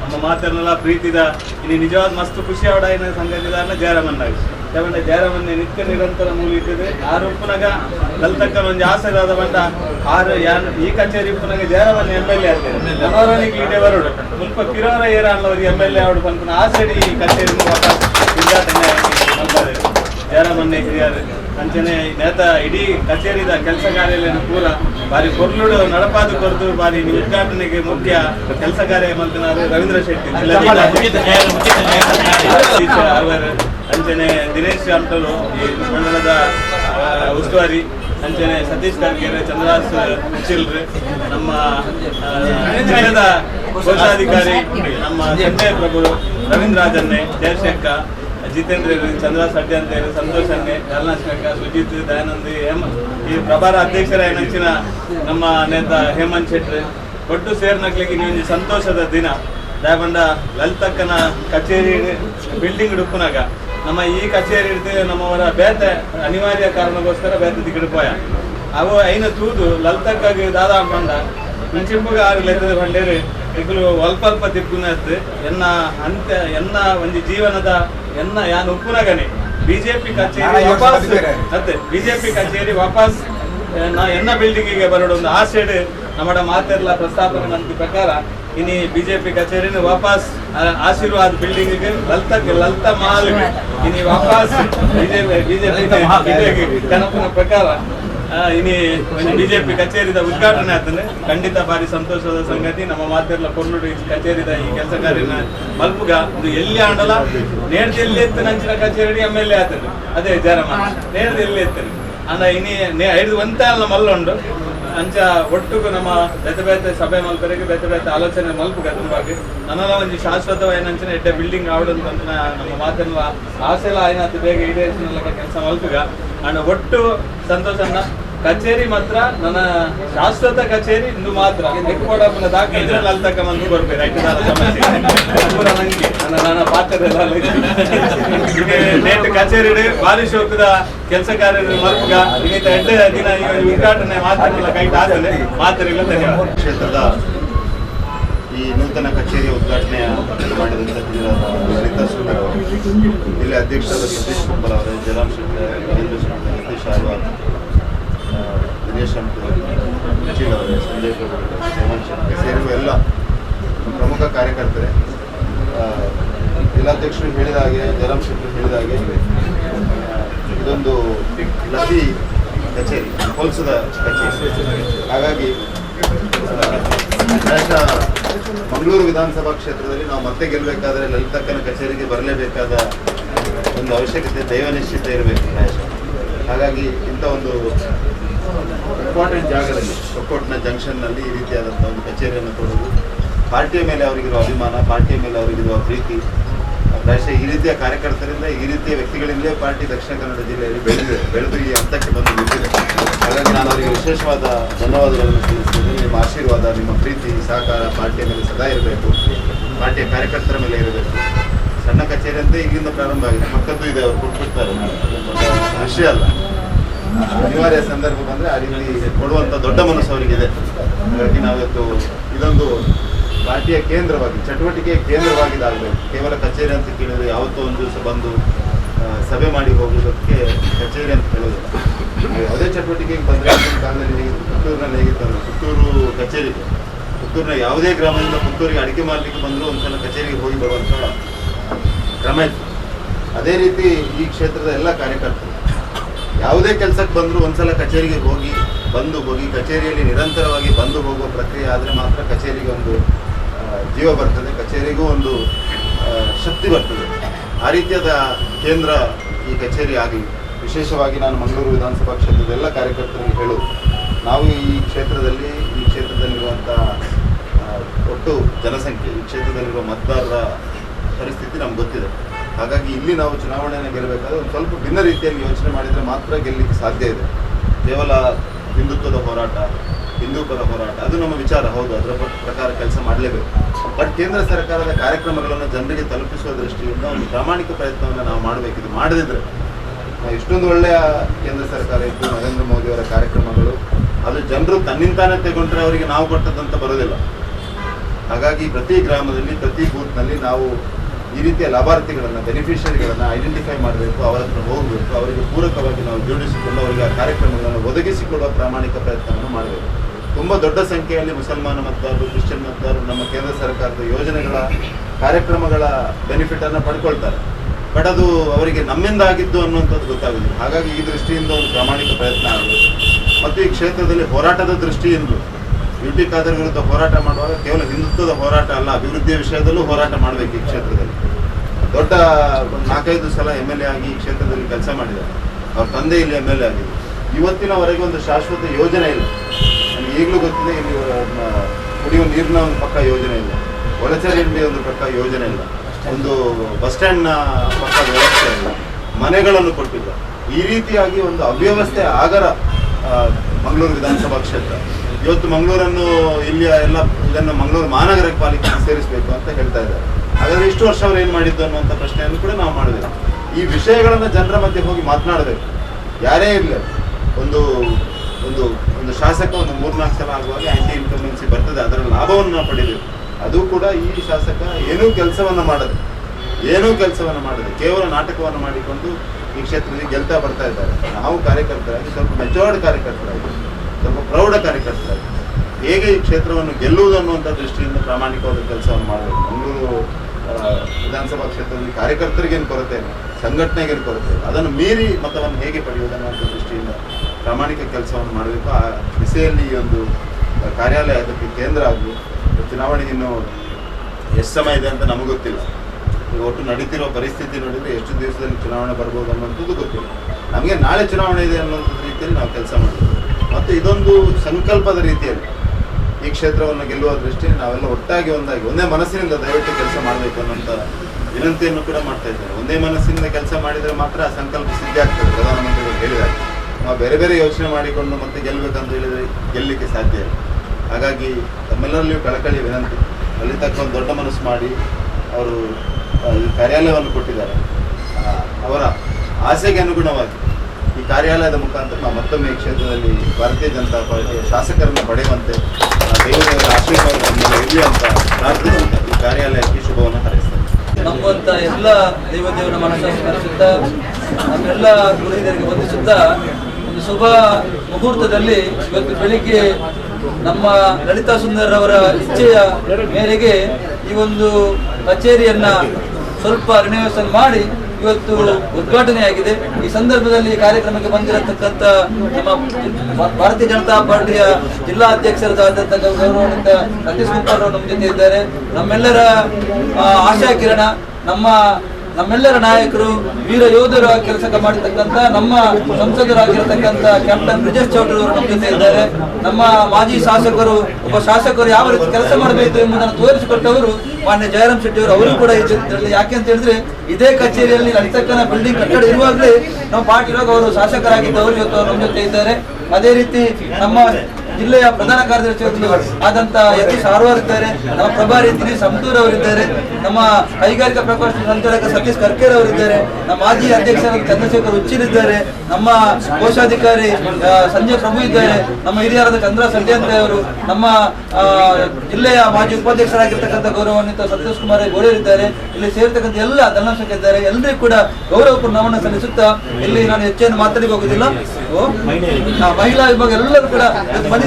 ನಮ್ಮ ಮಾತನ್ನೆಲ್ಲ ಪ್ರೀತಿದ ಇಲ್ಲಿ ನಿಜವಾದ ಮಸ್ತ್ ಖುಷಿ ಅವಡ ಜಯರಾಮನ್ ಜಯರಾಮನ್ನಾಗಿ ಯಾಕಂದ್ರೆ ಜಯರಾಮನ್ನ ನಿತ್ಯ ನಿರಂತರ ಮೂಲ ಇಟ್ಟಿದೆ ಆರು ಉಪ್ಪುನಗ ಕಲ್ತಕ್ಕ ಒಂದು ಆಸೆದಾದ ಬಂಡ ಆರು ಯಾನ್ ಈ ಕಚೇರಿ ಉಪ್ಪುನಗ ಜಯರಾಮನ್ ಎಂ ಎಲ್ ಎ ಆಗ್ತದೆ. ಜನವರನಿಗೆ ಈಡೆ ಬರೋಡು. ಮುಲ್ಪ ಕಿರೋರ ಏರ ಅನ್ನೋರು ಎಂ ಎಲ್ ಎ ಅವರು ಪಂಪನ ಆಸೆ ಈ ಕಚೇರಿ ಉದ್ಘಾಟನೆ ಮಾಡ್ತಾರೆ ಹಿರಿಯರು. ಅಂಚನೆ ನೇತ ಇಡೀ ಕಚೇರಿದ ಕೆಲಸ ಕಾರ್ಯ ಪೂರ ಬಾರಿ ಕೊರ್ಲುಡು ನಡಪಾದು ಕೊರತು ಬಾರಿ ಉದ್ಘಾಟನೆಗೆ ಮುಖ್ಯ ಕೆಲಸ ಕಾರ್ಯ ಮಂತ್ರಿ ರವೀಂದ್ರ ಶೆಟ್ಟಿ. ಅಂಚನೆ ದಿನೇಶ್ ಅಂತರು ಈ ಮಂಡಲದ ಉಸ್ತುವಾರಿ ಅಂಚನೆ ಸತೀಶ್ ಕಾರ್ಕೇರಿ, ಚಂದ್ರದಾಸ್ ಚಿಲ್ರೆ, ನಮ್ಮ ಜಿಲ್ಲೆದ ಕೋಶಾಧಿಕಾರಿ ನಮ್ಮ ಸಂಜಯ್ ಪ್ರಭು, ರವೀಂದ್ರ ರಾಜನ್ನೆ ಜಯಶೇಖ ಜಿತೇಂದ್ರ ಚಂದ್ರದಾಸ್ ಅಡ್ಡಿ ಅಂತ ಹೇಳಿ, ಸಂತೋಷ್ ಅನ್ನೆ ಕಲ್ನಾಶಕ ಸುಜಿತ್, ದಯಾನಂದ್, ಹೇಮ, ಈ ಪ್ರಭಾರ ಅಧ್ಯಕ್ಷರ ಏನಂಚಿನ ನಮ್ಮ ನೇತ ಹೇಮಂತ್ ಶೆಟ್ರಿ. ಒಟ್ಟು ಸೇರ್ನಕ್ಲಿಗೆ ನೀವು ಸಂತೋಷದ ದಿನ. ದಯಬಂಡ ಲಲಿತಕ್ಕನ ಕಚೇರಿ, ಬಿಲ್ಡಿಂಗ್ ಉಡುಪುನಾಗ ನಮ್ಮ ಈ ಕಚೇರಿ ಹಿಡಿದು ನಮ್ಮವರ ಬೇತ ಅನಿವಾರ್ಯ ಕಾರಣಕ್ಕೋಸ್ಕರ ಬೇತ ದಿಗಡು ಪೋಯ. ಅವು ಐನ ತೂದು ಲಲ್ತಕ್ಕಾಗಿ ದಾದಾ ಬಂದ ಮುಂಚಿಂಪುಗ ಆರು ಲೆಕ್ಕದ ಬಂಡೇರಿ ಇಗ್ಲು ಅಲ್ಪ ಅಲ್ಪ ತಿಪ್ಪುನದ್ದು ಎನ್ನ ಅಂತ್ಯ ಎನ್ನ ಒಂದು ಜೀವನದ ಎನ್ನ ಯಾನ್ ಉಪ್ಪುನಗನೆ. ಬಿಜೆಪಿ ಕಚೇರಿ ವಾಪಸ್ ಮತ್ತೆ ಬಿಜೆಪಿ ಕಚೇರಿ ವಾಪಸ್ ನಾ ಎನ್ನ ಬಿಲ್ಡಿಂಗಿಗೆ ಬರೋಡು ಒಂದು ಆ ಸೈಡ್ ನಮ್ಮ ಮಾತೆಲ್ಲ ಪ್ರಸ್ತಾಪನೆ ನಂತ ಪ್ರಕಾರ ಇನಿ ಬಿಜೆಪಿ ಕಚೇರಿನ ವಾಪಸ್ ಆಶೀರ್ವಾದ್ ಬಿಲ್ಡಿಂಗ್ ಲಲ್ತ ಲಲ್ತ ಮಾಲ್ ಇನಿ ವಾಪಸ್ ಬಿಜೆಪಿ ಬಿಜೆಪಿ ಕನಪಿನ ಪ್ರಕಾರ ಇನ್ನು ಇನಿ ಬಿಜೆಪಿ ಕಚೇರಿದ ಉದ್ಘಾಟನೆ ಆತಂದ್ರೆ ಖಂಡಿತ ಬಾರಿ ಸಂತೋಷದ ಸಂಗತಿ. ನಮ್ಮ ಮಾತೆಲ್ಲ ಈ ಕಚೇರಿದ ಈ ಕೆಲಸ ಕಾರ್ಯನ ಮಲ್ಪುಗ ಇದು ಎಲ್ಲಿ ಆಂಡಲ? ನೇರ್ದು ಎಲ್ಲಿ ಎತ್ತು ನಂಚಿನ ಕಚೇರಿ ಎಂ ಎಲ್ ಎ ಆಗ್ತದೆ. ಅದೇ ಜರಮ ನೇರ್ದು ಎಲ್ಲಿ ಎತ್ತನೆ ಅಂದ ಇನಿ ಐದು ಒಂತ ಅಲ್ಲ ಮಲ್ಲುಂಡು. ಅಂಚ ಒಟ್ಟುಗು ನಮ್ಮ ಬೇತೆ ಬೇತೆ ಸಭೆ ಮಲ್ಪರಿಗೆ ಬೇತೆ ಬೇತೆ ಆಲೋಚನೆ ಮಲ್ಪುಗ ತುಂಬಾಗಿ ನನ್ನೆಲ್ಲ ಒಂದು ಶಾಶ್ವತವಾಯಿನ ನಂಚಿನ ಎಡ್ಡೆ ಬಿಲ್ಡಿಂಗ್ ಆವಡಂತ ನಮ್ಮ ಮಾತೆಲ್ಲ ಆಸೆಲ್ಲ ಆಯ್ನಾತು ಬೇಗ ಈಡೇರಿಸಿನ ಕೆಲಸ ಮಲ್ಪುಗ. ಅಂಡ್ ಒಟ್ಟು ಸಂತೋಷನ ಕಚೇರಿ ಮಾತ್ರ ನನ್ನ ಶಾಶ್ವತ ಕಚೇರಿ ಇಂದು ಮಾತ್ರ. ಹೆಕ್ಕೋಡಪ್ಪನ ದಾಖಲೆ ಇದ್ರಲ್ಲಿ ಅಲ್ಲಿ ತಕ ಮಂದು ಬರ್ಬೇಕು ಐಟದಾರ ಸಮಸ್ಯೆ ಪೂರ ನಂಗೆ. ನನ್ನ ನನ್ನ ಪಾತ್ರದಲ್ಲ ನೇಟ್ ಕಚೇರಿ ಭಾರಿ ಶೋಕದ ಕೆಲಸ ಕಾರ್ಯ ಮಲ್ಪುಗ ಇನ್ನಿತ ಎಡ್ಡೆ ದಿನ ಈ ಉದ್ಘಾಟನೆ ಮಾತಾಡಲ್ಲ ಕೈ ಆದಲೆ ಮಾತಾಡಿಲ್ಲ ಧನ್ಯವಾದ. ಕ್ಷೇತ್ರದ ಈ ನೂತನ ಕಚೇರಿಯ ಉದ್ಘಾಟನೆ ಮಾಡಿದಂಥ ಲಲಿತಾ ಸುಂದರ್ ಅವರು ಇಲ್ಲಿ ಅಧ್ಯಕ್ಷರಾದ ಸತೀಶ್ ಕುಂಬಲ್ ಅವರು ಜಯರಾಮ್ ಶೆಟ್ಟರ್ ವೀರೇಂದ್ರ ಶೆಟ್ಟರ್ ನಿತೀಶ್ ಆಳ್ವಾರ್ ಆ, ಶೆಟ್ಟಿ ಸೇರಿರುವ ಎಲ್ಲ ಪ್ರಮುಖ ಕಾರ್ಯಕರ್ತರೆ ಜಿಲ್ಲಾಧ್ಯಕ್ಷರು ಹೇಳಿದ ಹಾಗೆ, ಜಯರಾಮ್ ಶೆಟ್ಟರು ಹೇಳಿದ ಹಾಗೆ, ಇದೊಂದು ಲಸಿ ಕಚೇರಿ ಹೋಲ್ಸದ ಕಚೇರಿ. ಹಾಗಾಗಿ ಮಂಗಳೂರು ವಿಧಾನಸಭಾ ಕ್ಷೇತ್ರದಲ್ಲಿ ನಾವು ಮತ್ತೆ ಗೆಲ್ಲಬೇಕಾದ್ರೆ ಲಲಿತಕ್ಕನ ಕಚೇರಿಗೆ ಬರಲೇಬೇಕಾದ ಒಂದು ಅವಶ್ಯಕತೆ ದೈವನಿಶ್ಚಿತ ಇರಬೇಕು. ಪ್ರಾಯಶಃ ಹಾಗಾಗಿ ಇಂಥ ಒಂದು ಇಂಪಾರ್ಟೆಂಟ್ ಜಾಗದಲ್ಲಿ ಒಕ್ಕೋಟ್ನ ಜಂಕ್ಷನ್ನಲ್ಲಿ ಈ ರೀತಿಯಾದಂಥ ಒಂದು ಕಚೇರಿಯನ್ನು ಕೊಡೋದು ಪಾರ್ಟಿಯ ಮೇಲೆ ಅವರಿಗಿರುವ ಅಭಿಮಾನ, ಪಾರ್ಟಿಯ ಮೇಲೆ ಅವರಿಗಿರುವ ಪ್ರೀತಿ ಪ್ರಾಯಶಃ ಈ ರೀತಿಯ ಕಾರ್ಯಕರ್ತರಿಂದ ಈ ರೀತಿಯ ವ್ಯಕ್ತಿಗಳಿಂದಲೇ ಪಾರ್ಟಿ ದಕ್ಷಿಣ ಕನ್ನಡ ಜಿಲ್ಲೆಯಲ್ಲಿ ಬೆಳೆದಿದೆ ಬೆಳೆದು ಈ ಹಂತಕ್ಕೆ ಬಂದು ನಿಂತಿದೆ. ಹಾಗಾಗಿ ನಾನು ಅವರಿಗೆ ವಿಶೇಷವಾದ ಧನ್ಯವಾದಗಳನ್ನು ತಿಳಿಸ್ತೀನಿ. ನಿಮ್ಮ ಆಶೀರ್ವಾದ, ನಿಮ್ಮ ಪ್ರೀತಿ, ಸಹಕಾರ ಪಾರ್ಟಿಯ ಮೇಲೆ ಸದಾ ಇರಬೇಕು. ಪಾರ್ಟಿಯ ಕಾರ್ಯಕರ್ತರ ಮೇಲೆ ಇರಬೇಕು. ಸಣ್ಣ ಕಚೇರಿ ಅಂತ ಈಗಿಂದ ಪ್ರಾರಂಭ ಆಗಿದೆ. ಮಕ್ಕದ್ದು ಇದೆ, ಅವರು ಕೊಟ್ಬಿಡ್ತಾರೆ. ವಿಷಯ ಅಲ್ಲ. ಅನಿವಾರ್ಯ ಸಂದರ್ಭ ಬಂದರೆ ಆ ರೀತಿ ಕೊಡುವಂಥ ದೊಡ್ಡ ಮನಸ್ಸು ಅವರಿಗಿದೆ. ಹಾಗಾಗಿ ನಾವಿವತ್ತು ಇದೊಂದು ಪಾರ್ಟಿಯ ಕೇಂದ್ರವಾಗಿ ಚಟುವಟಿಕೆಯ ಕೇಂದ್ರವಾಗಿದ್ದಾಗಬೇಕು. ಕೇವಲ ಕಚೇರಿ ಅಂತ ಕೇಳಿದ್ರೆ ಯಾವತ್ತೋ ಒಂದು ದಿವಸ ಬಂದು ಸಭೆ ಮಾಡಿ ಹೋಗುವುದಕ್ಕೆ ಕಚೇರಿ ಅಂತ ನೀವು ಯಾವುದೇ ಚಟುವಟಿಕೆಗೆ ಬಂದರೆ ಕಾಲದಲ್ಲಿ ಹೇಗಿತ್ತು ಪುತ್ತೂರಿನಲ್ಲಿ ಹೇಗಿತ್ತಂದ್ರೆ ಪುತ್ತೂರು ಕಚೇರಿ. ಪುತ್ತೂರಿನ ಯಾವುದೇ ಗ್ರಾಮದಿಂದ ಪುತ್ತೂರಿಗೆ ಅಡಿಕೆ ಮಾಡಲಿಕ್ಕೆ ಬಂದರೂ ಒಂದ್ಸಲ ಕಚೇರಿಗೆ ಹೋಗಿ ಬರುವಂಥ ಕ್ರಮ ಇತ್ತು ಅದೇ ರೀತಿ ಈ ಕ್ಷೇತ್ರದ ಎಲ್ಲ ಕಾರ್ಯಕರ್ತರು ಯಾವುದೇ ಕೆಲಸಕ್ಕೆ ಬಂದರೂ ಒಂದ್ಸಲ ಕಚೇರಿಗೆ ಹೋಗಿ, ಬಂದು ಹೋಗಿ, ಕಚೇರಿಯಲ್ಲಿ ನಿರಂತರವಾಗಿ ಬಂದು ಹೋಗುವ ಪ್ರಕ್ರಿಯೆ ಆದರೆ ಮಾತ್ರ ಕಚೇರಿಗೆ ಒಂದು ಜೀವ ಬರ್ತದೆ, ಕಚೇರಿಗೂ ಒಂದು ಶಕ್ತಿ ಬರ್ತದೆ. ಆ ರೀತಿಯಾದ ಕೇಂದ್ರ ಈ ಕಚೇರಿ ಆಗಲಿ ವಿಶೇಷವಾಗಿ ನಾನು ಮಂಗಳೂರು ವಿಧಾನಸಭಾ ಕ್ಷೇತ್ರದ ಎಲ್ಲ ಕಾರ್ಯಕರ್ತರಿಗೆ ಹೇಳು, ನಾವು ಈ ಕ್ಷೇತ್ರದಲ್ಲಿ, ಈ ಕ್ಷೇತ್ರದಲ್ಲಿರುವಂಥ ಒಟ್ಟು ಜನಸಂಖ್ಯೆ, ಈ ಕ್ಷೇತ್ರದಲ್ಲಿರುವ ಮತದಾರರ ಪರಿಸ್ಥಿತಿ ನಮ್ಗೆ ಗೊತ್ತಿದೆ. ಹಾಗಾಗಿ ಇಲ್ಲಿ ನಾವು ಚುನಾವಣೆಯನ್ನು ಗೆಲ್ಲಬೇಕಾದ್ರೆ ಒಂದು ಸ್ವಲ್ಪ ಭಿನ್ನ ರೀತಿಯಲ್ಲಿ ಯೋಚನೆ ಮಾಡಿದರೆ ಮಾತ್ರ ಗೆಲ್ಲಲಿಕ್ಕೆ ಸಾಧ್ಯ ಇದೆ. ಕೇವಲ ಹಿಂದುತ್ವದ ಹೋರಾಟ ಹಿಂದೂ ಹೋರಾಟ, ಅದು ನಮ್ಮ ವಿಚಾರ, ಹೌದು, ಅದರ ಪ್ರ- ಪ್ರಕಾರ ಕೆಲಸ ಮಾಡಲೇಬೇಕು. ಬಟ್ ಕೇಂದ್ರ ಸರ್ಕಾರದ ಕಾರ್ಯಕ್ರಮಗಳನ್ನು ಜನರಿಗೆ ತಲುಪಿಸುವ ದೃಷ್ಟಿಯಿಂದ ಒಂದು ಪ್ರಾಮಾಣಿಕ ಪ್ರಯತ್ನವನ್ನು ನಾವು ಮಾಡಬೇಕಿದು ಮಾಡದಿದ್ರೆ ಇಷ್ಟೊಂದು ಒಳ್ಳೆಯ ಕೇಂದ್ರ ಸರ್ಕಾರ ಇದ್ದು ನರೇಂದ್ರ ಮೋದಿಯವರ ಕಾರ್ಯಕ್ರಮಗಳು, ಅದು ಜನರು ತನ್ನಿಂದಾನೇ ತೆಗೊಂಡ್ರೆ ಅವರಿಗೆ ನಾವು ಕೊಟ್ಟದಂತ ಬರೋದಿಲ್ಲ ಹಾಗಾಗಿ ಪ್ರತಿ ಗ್ರಾಮದಲ್ಲಿ, ಪ್ರತಿ ಬೂತ್ನಲ್ಲಿ ನಾವು ಈ ರೀತಿಯ ಲಾಭಾರ್ಥಿಗಳನ್ನು ಬೆನಿಫಿಷರಿಗಳನ್ನು ಐಡೆಂಟಿಫೈ ಮಾಡಬೇಕು, ಅವರ ಹತ್ರ ಹೋಗಬೇಕು, ಅವರಿಗೆ ಪೂರಕವಾಗಿ ನಾವು ಜೋಡಿಸಿಕೊಂಡು ಅವರಿಗೆ ಆ ಕಾರ್ಯಕ್ರಮಗಳನ್ನು ಒದಗಿಸಿಕೊಡುವ ಪ್ರಾಮಾಣಿಕ ಪ್ರಯತ್ನವನ್ನು ಮಾಡಬೇಕು. ತುಂಬ ದೊಡ್ಡ ಸಂಖ್ಯೆಯಲ್ಲಿ ಮುಸಲ್ಮಾನ ಮತದಾರರು, ಕ್ರಿಶ್ಚಿಯನ್ ಮತದಾರರು ನಮ್ಮ ಕೇಂದ್ರ ಸರ್ಕಾರದ ಯೋಜನೆಗಳ ಕಾರ್ಯಕ್ರಮಗಳ ಬೆನಿಫಿಟನ್ನು ಪಡ್ಕೊಳ್ತಾರೆ. ಬಟ್ ಅದು ಅವರಿಗೆ ನಮ್ಮಿಂದ ಆಗಿದ್ದು ಅನ್ನುವಂಥದ್ದು ಗೊತ್ತಾಗುದಿಲ್ಲ. ಹಾಗಾಗಿ ಈ ದೃಷ್ಟಿಯಿಂದ ಒಂದು ಪ್ರಾಮಾಣಿಕ ಪ್ರಯತ್ನ ಆಗಬೇಕು. ಮತ್ತು ಈ ಕ್ಷೇತ್ರದಲ್ಲಿ ಹೋರಾಟದ ದೃಷ್ಟಿಯಿಂದ ಯು ಟಿ ಖಾದರ್ ವಿರುದ್ಧ ಹೋರಾಟ ಮಾಡುವಾಗ ಕೇವಲ ಹಿಂದುತ್ವದ ಹೋರಾಟ ಅಲ್ಲ, ಅಭಿವೃದ್ಧಿಯ ವಿಷಯದಲ್ಲೂ ಹೋರಾಟ ಮಾಡಬೇಕು ಈ ಕ್ಷೇತ್ರದಲ್ಲಿ. ದೊಡ್ಡ ಒಂದು ನಾಲ್ಕೈದು ಸಲ ಎಂ ಎಲ್ ಎ ಆಗಿ ಈ ಕ್ಷೇತ್ರದಲ್ಲಿ ಕೆಲಸ ಮಾಡಿದ್ದಾರೆ. ಅವ್ರ ತಂದೆ ಇಲ್ಲಿ ಎಂ ಎಲ್ ಎ ಆಗಿದೆ ಇವತ್ತಿನವರೆಗೆ ಒಂದು ಶಾಶ್ವತ ಯೋಜನೆ ಇಲ್ಲ. ನನಗೆ ಈಗಲೂ ಗೊತ್ತಿದೆ, ಇಲ್ಲಿ ಕುಡಿಯುವ ನೀರಿನ ಒಂದು ಪಕ್ಕ ಯೋಜನೆ ಇಲ್ಲ. ಒಳಚರಂಡಿ ಒಂದು ಪಕ್ಕ ಯೋಜನೆ ಇಲ್ಲ. ಒಂದು ಬಸ್ ಸ್ಟ್ಯಾಂಡ್ನ ಪಕ್ಕ ವ್ಯವಸ್ಥೆ ಇಲ್ಲ. ಮನೆಗಳನ್ನು ಕೊಟ್ಟಿಲ್ಲ. ಈ ರೀತಿಯಾಗಿ ಒಂದು ಅವ್ಯವಸ್ಥೆ ಆಗರ ಮಂಗಳೂರು ವಿಧಾನಸಭಾ ಕ್ಷೇತ್ರ. ಇವತ್ತು ಮಂಗಳೂರನ್ನು, ಇಲ್ಲಿಯ ಎಲ್ಲ ಇದನ್ನು ಮಂಗಳೂರು ಮಹಾನಗರ ಪಾಲಿಕೆಗೆ ಸೇರಿಸಬೇಕು ಅಂತ ಹೇಳ್ತಾ ಇದ್ದಾರೆ. ಹಾಗಾದ್ರೆ ಇಷ್ಟು ವರ್ಷ ಅವ್ರು ಏನು ಮಾಡಿದ್ದು ಅನ್ನುವಂಥ ಪ್ರಶ್ನೆಯನ್ನು ಕೂಡ ನಾವು ಮಾಡಬೇಕು ಈ ವಿಷಯಗಳನ್ನು ಜನರ ಮಧ್ಯೆ ಹೋಗಿ ಮಾತನಾಡಬೇಕು. ಯಾರೇ ಇರಲಿ ಒಂದು ಒಂದು ಒಂದು ಶಾಸಕ ಒಂದು ಮೂರ್ನಾಲ್ಕು ಸಲ ಆಗುವಾಗ ಆಂಟಿ ಇನ್ಕಮೆನ್ಸಿ ಬರ್ತದೆ, ಅದರ ಲಾಭವನ್ನು ನಾವು ಪಡಿಬೇಕು. ಅದು ಕೂಡ ಈ ಶಾಸಕ ಏನೂ ಕೆಲಸವನ್ನು ಮಾಡದೆ, ಏನೂ ಕೆಲಸವನ್ನು ಮಾಡದೆ, ಕೇವಲ ನಾಟಕವನ್ನು ಮಾಡಿಕೊಂಡು ಈ ಕ್ಷೇತ್ರದಲ್ಲಿ ಗೆಲ್ತಾ ಬರ್ತಾ ಇದ್ದಾರೆ. ನಾವು ಕಾರ್ಯಕರ್ತರಾಗಿ ಸ್ವಲ್ಪ ಮೆಚೋರ್ಡ್ ಕಾರ್ಯಕರ್ತರಾಗಿ, ಸ್ವಲ್ಪ ಪ್ರೌಢ ಕಾರ್ಯಕರ್ತರಾಗಿ, ಹೇಗೆ ಈ ಕ್ಷೇತ್ರವನ್ನು ಗೆಲ್ಲುವುದು ಅನ್ನುವಂಥ ದೃಷ್ಟಿಯಿಂದ ಪ್ರಾಮಾಣಿಕವಾದ ಕೆಲಸವನ್ನು ಮಾಡಬೇಕು. ಮಂಗಳೂರು ವಿಧಾನಸಭಾ ಕ್ಷೇತ್ರದಲ್ಲಿ ಕಾರ್ಯಕರ್ತರಿಗೇನು ಕೊರತೆ ಇಲ್ಲ ಸಂಘಟನೆಗೇನು ಕೊರತೆ, ಅದನ್ನು ಮೀರಿ ಮತವನ್ನು ಹೇಗೆ ಪಡೆಯುವುದು ಅನ್ನೋ ದೃಷ್ಟಿಯಿಂದ ಪ್ರಾಮಾಣಿಕ ಕೆಲಸವನ್ನು ಮಾಡಬೇಕು. ಆ ದಿಸೆಯಲ್ಲಿ ಈ ಒಂದು ಕಾರ್ಯಾಲಯ ಅದಕ್ಕೆ ಕೇಂದ್ರ ಆಗಲಿ ಚುನಾವಣೆಗೆ ಇನ್ನು ಎಷ್ಟು ಸಮಯ ಇದೆ ಅಂತ ನಮಗೆ ಗೊತ್ತಿಲ್ಲ. ಒಟ್ಟು ನಡೀತಿರೋ ಪರಿಸ್ಥಿತಿ ನೋಡಿದರೆ ಎಷ್ಟು ದಿವಸದಲ್ಲಿ ಚುನಾವಣೆ ಬರ್ಬೋದು ಅನ್ನೋಂಥದ್ದು ಗೊತ್ತಿಲ್ಲ. ನಮಗೆ ನಾಳೆ ಚುನಾವಣೆ ಇದೆ ಅನ್ನೋಂಥ ರೀತಿಯಲ್ಲಿ ನಾವು ಕೆಲಸ ಮಾಡ್ತೀವಿ. ಮತ್ತು ಇದೊಂದು ಸಂಕಲ್ಪದ ರೀತಿಯಲ್ಲಿ ಈ ಕ್ಷೇತ್ರವನ್ನು ಗೆಲ್ಲುವ ದೃಷ್ಟಿಯಲ್ಲಿ ನಾವೆಲ್ಲ ಒಟ್ಟಾಗಿ ಒಂದಾಗಿ, ಒಂದೇ ಮನಸ್ಸಿನಿಂದ ದಯವಿಟ್ಟು ಕೆಲಸ ಮಾಡಬೇಕು ಅನ್ನೋಂಥ ವಿನಂತಿಯನ್ನು ಕೂಡ ಮಾಡ್ತಾ ಇದ್ದಾರೆ. ಒಂದೇ ಮನಸ್ಸಿನಿಂದ ಕೆಲಸ ಮಾಡಿದರೆ ಮಾತ್ರ ಆ ಸಂಕಲ್ಪ ಸಿದ್ಧಿ ಆಗ್ತದೆ, ಪ್ರಧಾನಮಂತ್ರಿಗಳು ಹೇಳಿದಾಗ ನಾವು ಬೇರೆ ಬೇರೆ ಯೋಚನೆ ಮಾಡಿಕೊಂಡು ಮತ್ತೆ ಗೆಲ್ಲಬೇಕಂತ ಹೇಳಿದರೆ ಗೆಲ್ಲಲಿಕ್ಕೆ ಸಾಧ್ಯ ಇಲ್ಲ. ಹಾಗಾಗಿ ತಮ್ಮೆಲ್ಲರಲ್ಲಿಯೂ ಕಳಕಳಿ ವಿನಂತಿ. ಅಲ್ಲಿ ತಕ್ಕ ಒಂದು ದೊಡ್ಡ ಮನಸ್ಸು ಮಾಡಿ ಅವರು ಕಾರ್ಯಾಲಯವನ್ನು ಕೊಟ್ಟಿದ್ದಾರೆ. ಅವರ ಆಸೆಗೆ ಅನುಗುಣವಾಗಿ ಈ ಕಾರ್ಯಾಲಯದ ಮುಖಾಂತರ ನಾವು ಮತ್ತೊಮ್ಮೆ ಈ ಕ್ಷೇತ್ರದಲ್ಲಿ ಭಾರತೀಯ ಜನತಾ ಪಾರ್ಟಿಯ ಶಾಸಕರನ್ನು ಪಡೆಯುವಂತೆ ದೇವರ ಆಶೀರ್ವಾದ ನಮ್ಮ ಇರಲಿ ಅಂತ ಪ್ರಾರ್ಥಿಸುತ್ತಾ ಈ ಕಾರ್ಯಾಲಯಕ್ಕೆ ಶುಭವನ್ನು ಹಾರೈಸ್ತೇನೆ. ನಂಬುವಂತ ಎಲ್ಲ ದೇವದೇವರ ಅದೆಲ್ಲ ನಮ್ಮೆಲ್ಲ ಗುರುಹಿರಿಯರಿಗೆ ವಂದಿಸುತ್ತಾ, ಒಂದು ಶುಭ ಮುಹೂರ್ತದಲ್ಲಿ ಇವತ್ತು ಬೆಳಿಗ್ಗೆ ನಮ್ಮ ಲಲಿತಾ ಸುಂದರ್ ಅವರ ಇಚ್ಛೆಯ ಮೇರೆಗೆ ಈ ಒಂದು ಕಚೇರಿಯನ್ನ ಸ್ವಲ್ಪ ರಿನೋವೇಷನ್ ಮಾಡಿ ಇವತ್ತು ಉದ್ಘಾಟನೆಯಾಗಿದೆ ಈ ಸಂದರ್ಭದಲ್ಲಿ ಕಾರ್ಯಕ್ರಮಕ್ಕೆ ಬಂದಿರತಕ್ಕಂತ ನಮ್ಮ ಭಾರತೀಯ ಜನತಾ ಪಾರ್ಟಿಯ ಜಿಲ್ಲಾ ಅಧ್ಯಕ್ಷರಾದಂತ ಗೌರವಾನ್ವಿತ ಸತೀಶ್ ಕುಮಾರ್ ನಮ್ಮ ಜೊತೆ ಇದ್ದಾರೆ. ನಮ್ಮೆಲ್ಲರ ಆಶಾ ಕಿರಣ, ನಮ್ಮ ನಮ್ಮೆಲ್ಲರ ನಾಯಕರು, ವೀರ ಯೋಧರು ಕೆಲಸ ಮಾಡಿರ್ತಕ್ಕಂಥ ನಮ್ಮ ಸಂಸದರಾಗಿರ್ತಕ್ಕಂಥ ಕ್ಯಾಪ್ಟನ್ ಬ್ರಿಜೇಶ್ ಚೌಟರಿ ಅವರು ನಮ್ಮ ಜೊತೆ ಇದ್ದಾರೆ. ನಮ್ಮ ಮಾಜಿ ಶಾಸಕರು, ಒಬ್ಬ ಶಾಸಕರು ಯಾವ ರೀತಿ ಕೆಲಸ ಮಾಡಬೇಕು ಎಂಬುದನ್ನು ತೋರಿಸಿಕೊಟ್ಟವರು ಮಾನ್ಯ ಜಯರಾಮ್ ಶೆಟ್ಟಿ ಅವರು. ಅವರು ಕೂಡ ಈ ಯಾಕೆ ಅಂತ ಹೇಳಿದ್ರೆ, ಇದೇ ಕಚೇರಿಯಲ್ಲಿ ಲಲಿತಕ್ಕನ ಬಿಲ್ಡಿಂಗ್ ಕಟ್ಟಡ ಇರುವಾಗಲೇ ನಾವು ಇರುವಾಗ ಅವರು ಶಾಸಕರಾಗಿದ್ದವರು ಇವತ್ತು ನಮ್ಮ ಜೊತೆ ಇದ್ದಾರೆ. ಅದೇ ರೀತಿ ನಮ್ಮ ಜಿಲ್ಲೆಯ ಪ್ರಧಾನ ಕಾರ್ಯದರ್ಶಿ ಆದಂತ ಯತೀಶ್ ಆರ್ವಾರ್ ಇದ್ದಾರೆ, ನಮ್ಮ ಪ್ರಭಾರಿ ದಿನೇಶ್ ಸಂತೂರ್ ಅವರಿದ್ದಾರೆ, ನಮ್ಮ ಕೈಗಾರಿಕಾ ಪ್ರಕೋಷ್ಠ ಸಂಚಾಲಕ ಸತೀಶ್ ಕರ್ಕೇರ್ ಅವರಿದ್ದಾರೆ, ನಮ್ಮ ಮಾಜಿ ಅಧ್ಯಕ್ಷ ಚಂದ್ರಶೇಖರ್ ಉಚ್ಚಿಲಿದ್ದಾರೆ, ನಮ್ಮ ಕೋಶಾಧಿಕಾರಿ ಸಂಜಯ್ ಪ್ರಭು ಇದ್ದಾರೆ, ನಮ್ಮ ಹಿರಿಯರಾದ ಚಂದ್ರ ಸಂಜಯಂತ ಅವರು ನಮ್ಮ ಜಿಲ್ಲೆಯ ಮಾಜಿ ಉಪಾಧ್ಯಕ್ಷರಾಗಿರ್ತಕ್ಕಂಥ ಗೌರವಾನ್ವಿತ ಸತೀಶ್ ಕುಮಾರ್ ಗೋಡೆಯರ್ ಇದ್ದಾರೆ, ಇಲ್ಲಿ ಸೇರ್ತಕ್ಕಂಥ ಎಲ್ಲ ಇದ್ದಾರೆ ಎಲ್ಲರಿಗೂ ಕೂಡ ಗೌರವಪೂರ್ಣ ನಮನ ಸಲ್ಲಿಸುತ್ತಾ ಇಲ್ಲಿ ನಾನು ಹೆಚ್ಚೇನು ಮಾತಾಡಿ ಹೋಗುದಿಲ್ಲ. ಮಹಿಳಾ ವಿಭಾಗ ಎಲ್ಲರೂ ಕೂಡ